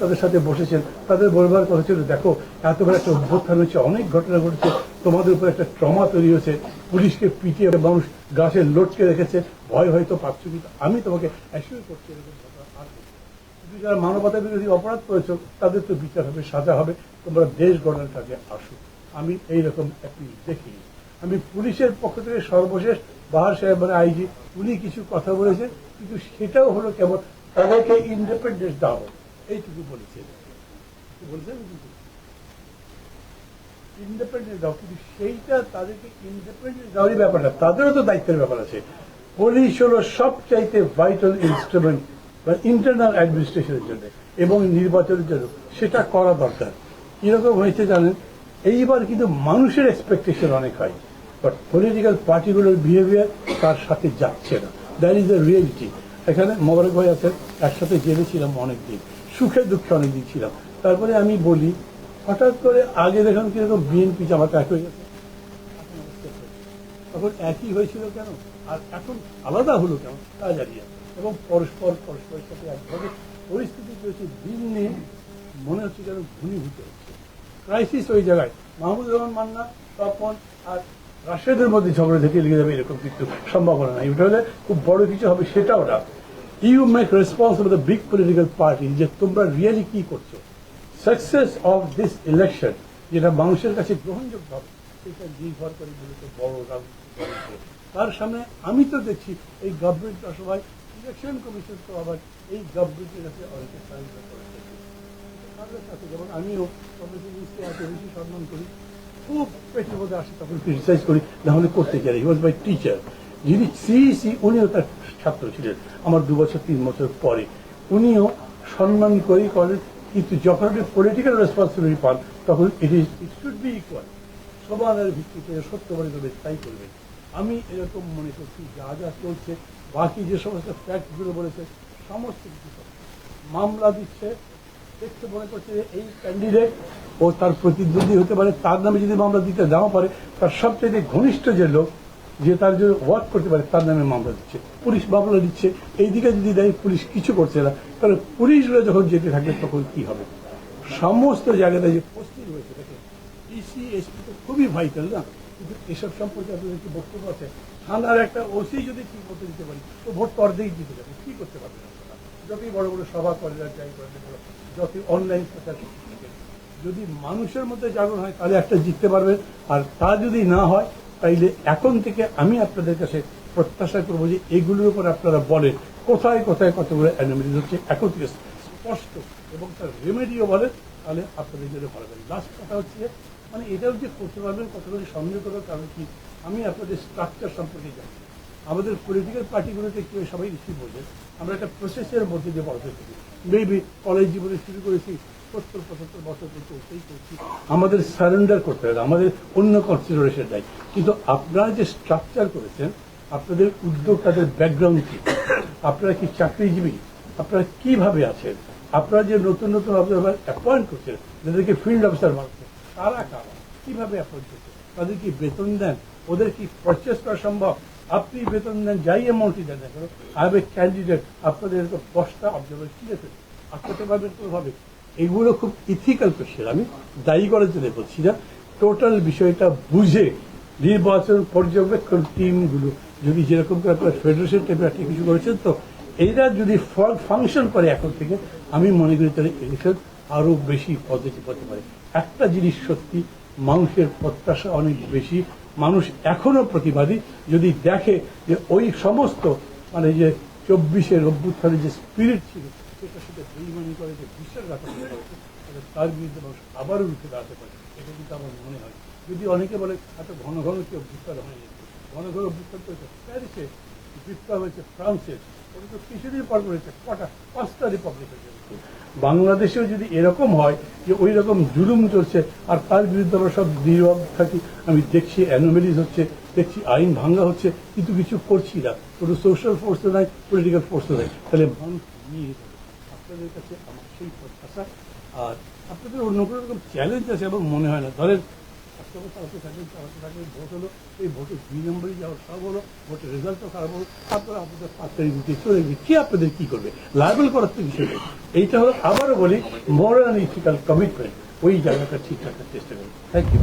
তাদের সাথে বসেছেন, তাদের বলবার কথা ছিল, দেখো, এত বড় একটা অভ্যুত্থান হয়েছে, অনেক ঘটনা ঘটেছে, তোমাদের উপর একটা ট্রমা তৈরি হয়েছে, পুলিশকে পিটিয়ে মানুষ গাছে লটকে রেখেছে, ভয় হয়তো পাচ্ছ কিন্তু আমি তোমাকে অ্যাসিওর করছি যারা মানবতা বিরোধী অপরাধ করেছ, তাদের তো বিচার হবে, সাজা হবে, তোমরা দেশ গঠনের কাজে আসো। আমি এইরকম অ্যাপিল দেখিনি আমি পুলিশের পক্ষ থেকে সর্বশেষ বাহার সাহেব মানে আইজি, উনি কিছু কথা বলেছেন, কিন্তু সেটাও হলো কেবল তাদেরকে ইন্ডিপেন্ডেন্স দাও। এইটুকু বলছেন ইন্ডিপেন্ডেন্স দাও। কিন্তু সেইটা তাদেরকে ইন্ডিপেন্ডেন্স দেওয়ারই ব্যাপারটা তাদেরও তো দায়িত্বের ব্যাপার আছে। পুলিশ হলো সবচাইতে ভাইটাল ইনস্ট্রুমেন্ট ইন্টারনাল অ্যাডমিনিস্ট্রেশনের জন্য এবং নির্বাচনের জন্য। সেটা করা দরকার। কীরকম হয়েছে জানেন? এইবার কিন্তু মানুষের এক্সপেকটেশন অনেক হয় বাট পলিটিক্যাল পার্টিগুলোর বিহেভিয়ার তার সাথে যাচ্ছে না। দ্যাট ইজ দ্য রিয়েলিটি এখানে মোবারক ভাই আছেন একসাথে জেলে ছিলাম অনেকদিন, সুখে দুঃখে অনেকদিন ছিলাম। তারপরে আমি বলি, হঠাৎ করে আগে দেখলাম কীরকম বিএনপি জামাতা এক হয়ে গেছে। তখন একই হয়েছিল কেন? আর এখন আলাদা হলো কেন? তা জানিয়া এবং পরস্পর, পরস্পরের সাথে একভাবে পরিস্থিতি চলছে, দিন দিন মনে হচ্ছে যেন ঘনীভূত হচ্ছে। ক্রাইসিস ওই জায়গায়। মাহমুদ রহমান মান্না, তপন আর রাশেদের মধ্যে ঝগড়া থেকে লেগে যাবে এরকম কিন্তু সম্ভাবনা নাই। ওটা হলে খুব বড় কিছু হবে সেটাও না। You make responsible the big political party যে তোমরা রিয়েলি কি করছ? সাকসেস অফ দিস ইলেকশন যেটা মানুষের কাছে গ্রহণযোগ্য হবে, সেটা নির্ভর করে মূলত বড় উপর। তার সামনে আমি তো দেখছি এই গভর্নমেন্ট সবাই ইলেকশন কমিশন তো আবার এই গভর্নমেন্টের কাছে অনেকে যেমন আমিও বেশি সম্মান করি, খুব পেটের মধ্যে আসে, তখন ক্রিটিসাইজ করি, না হলে করতে চাই হি ওয়াজ মাই টিচার যিনি সিইসি উনিও তার ছাত্র ছিলেন। আমার দু বছর, তিন বছর পরে। উনিও সম্মান করেই করেন কিন্তু যখন আপনি পলিটিক্যাল রেসপন্সিবিলিটি পান, তখন it is it should be equal সমানের ভিত্তিতে সত্যবাদী করবে তাই করবেন। আমি এরকম মনে করছি, যা যা চলছে, বাকি যে সমস্ত ফ্যাক্টগুলো বলেছে, সমস্ত কিছু মামলা দিচ্ছে, দেখতে মনে করছে যে এই ক্যান্ডিডেট ও তার প্রতিদ্বন্দ্বী হতে পারে, তার নামে যদি মামলা দিতে নাও পারে, তার সবচেয়ে ঘনিষ্ঠ যে লোক যে তার জন্য ওয়ার্ক করতে পারে তার নামে মামলা দিচ্ছে। পুলিশ মামলা দিচ্ছে। এইদিকে যদি দেয় পুলিশ কিছু করছে না। তাহলে পুলিশরা যখন যেতে থাকে তখন কি হবে? সমস্ত জায়গাতে যে পোস্টিং হয়েছে দেখেন ইসি এসপি তো খুবই ভাইটাল না? কিন্তু এসব সম্পর্কে আপনাদের কি বক্তব্য আছে? থানার একটা ওসি যদি ঠিক মতো দিতে পারি তো ভোট তো অর্ধেক দিতে যাবে। কি করতে পারবে যতই বড় বড় সভা আর যাই কেন, যতই অনলাইন প্রচার যদি মানুষের মধ্যে জাগরণ হয় তাহলে একটা জিততে পারবে আর তা যদি না হয় তাইলে এখন থেকে আমি আপনাদের কাছে প্রত্যাশা করব যে এগুলোর উপর আপনারা বলেন, কোথায় কোথায় কতগুলো অ্যানোমিলিজ হচ্ছে, এখন থেকে স্পষ্ট এবং তার রেমেডিও বলেন, তাহলে আপনাদের জন্য ভালো লাস্ট কথা হচ্ছে মানে এটাও যে করতে পারবেন, কতগুলি সন্দেহ করার কারণ কি? আমি আপনাদের স্ট্রাকচার সম্পর্কে জানি। আমাদের পলিটিক্যাল পার্টিগুলোতে কেউ সবাই বেশি বোঝে। আমরা একটা প্রসেসের মধ্যে দিয়ে বড় হয়েছি মেবি কলেজ জীবনে শুরু করেছি আমাদের সারেন্ডার করতে হবে, আমাদের অন্য কনসিডারেশন নাই। কিন্তু আপনারা যে স্ট্রাকচার করেছেন, আপনাদের উদ্যোক্তাদের ব্যাকগ্রাউন্ড কি? আপনারা কি চাকরিজীবী? আপনারা কীভাবে আছেন? আপনারা যে নতুন নতুন অবজারভার অ্যাপয়েন্ট করছেন, যাদেরকে ফিল্ড অফিসার মানছে তারা কারা? কীভাবে অ্যাপয়েন্ট করছেন? তাদের কি বেতন দেন? ওদের কি পারচেস করা সম্ভব? আপনি বেতন দেন, যাই অ্যামাউন্টই দেন না কেন আই এ ক্যান্ডিডেট আপনাদের দশটা অবজারভার কি আছে? আটকাতে পারবেন কোনোভাবে এগুলো খুব ইথিক্যাল কোশ্চেন আমি দায়ী করার জন্য বলছি না। টোটাল বিষয়টা বুঝে নির্বাচন পর্যবেক্ষণ টিমগুলো যদি যেরকম করে ফেডারেশন টাইপের একটা কিছু করেছেন, তো এইটা যদি ফাংশন করে এখন থেকে, আমি মনে করি তাহলে ইলেকশন আরও বেশি পজিটিভ হতে পারে। একটা জিনিস সত্যি, মানুষের প্রত্যাশা অনেক বেশি। মানুষ এখনও প্রতিবাদী। যদি দেখে যে ওই সমস্ত মানে যে চব্বিশের অভ্যুত্থানের যে স্পিরিট ছিল সেটার সাথে বেইমানি করে যে বিশ্বাসঘাতকতা করেছে তার বিরুদ্ধে মানুষ আবারও রুখে দাঁড়াতে পারে। এটা কিন্তু আমার মনে হয়। যদি অনেকে বলে, এত ঘন ঘন কি অভ্যুত্থান হয়নি ঘন ঘন অভ্যুত্থান করেছে, প্যারিসে বিপ্লব হয়েছে ফ্রান্সের ওটা তো কিছুদিন পর করেছে কটা, পাঁচটা রিপাবলিক বাংলাদেশেও যদি এরকম হয় যে ওই রকম জুলুম চলছে, আর তার বিরুদ্ধে আমরা সব নীরব থাকি, আমি দেখছি অ্যানোমেলিজ হচ্ছে, দেখছি আইন ভাঙ্গা হচ্ছে, কিন্তু কিছু করছি না। কোনো সোশ্যাল ফোর্সও নাই পলিটিক্যাল ফোর্সও নাই। তাহলে মানুষ নিয়ে। আপনাদের কাছে আমার সেই প্রত্যাশা। আর আপনাদের অন্য কোনো রকম চ্যালেঞ্জ আছে এবং মনে হয় না। ধরেন একটা কথা চালাতে থাকবেন চালাতে থাকবেন ভোট হলো, এই ভোটে দুই নম্বরই যাওয়ার সব হলো, ভোটের রেজাল্টও খারাপ হলো আপনারা আপনাদের পাঁচ তারিখ দিতে চলে গেছে। কে আপনাদের কি করবে? লাইবেল করার তো বিষয় নেই। এইটা হলো, আবারও বলি মোরাল ইথিক্যাল কমিটমেন্ট ওই জায়গাটা ঠিক রাখার চেষ্টা করি থ্যাংক ইউ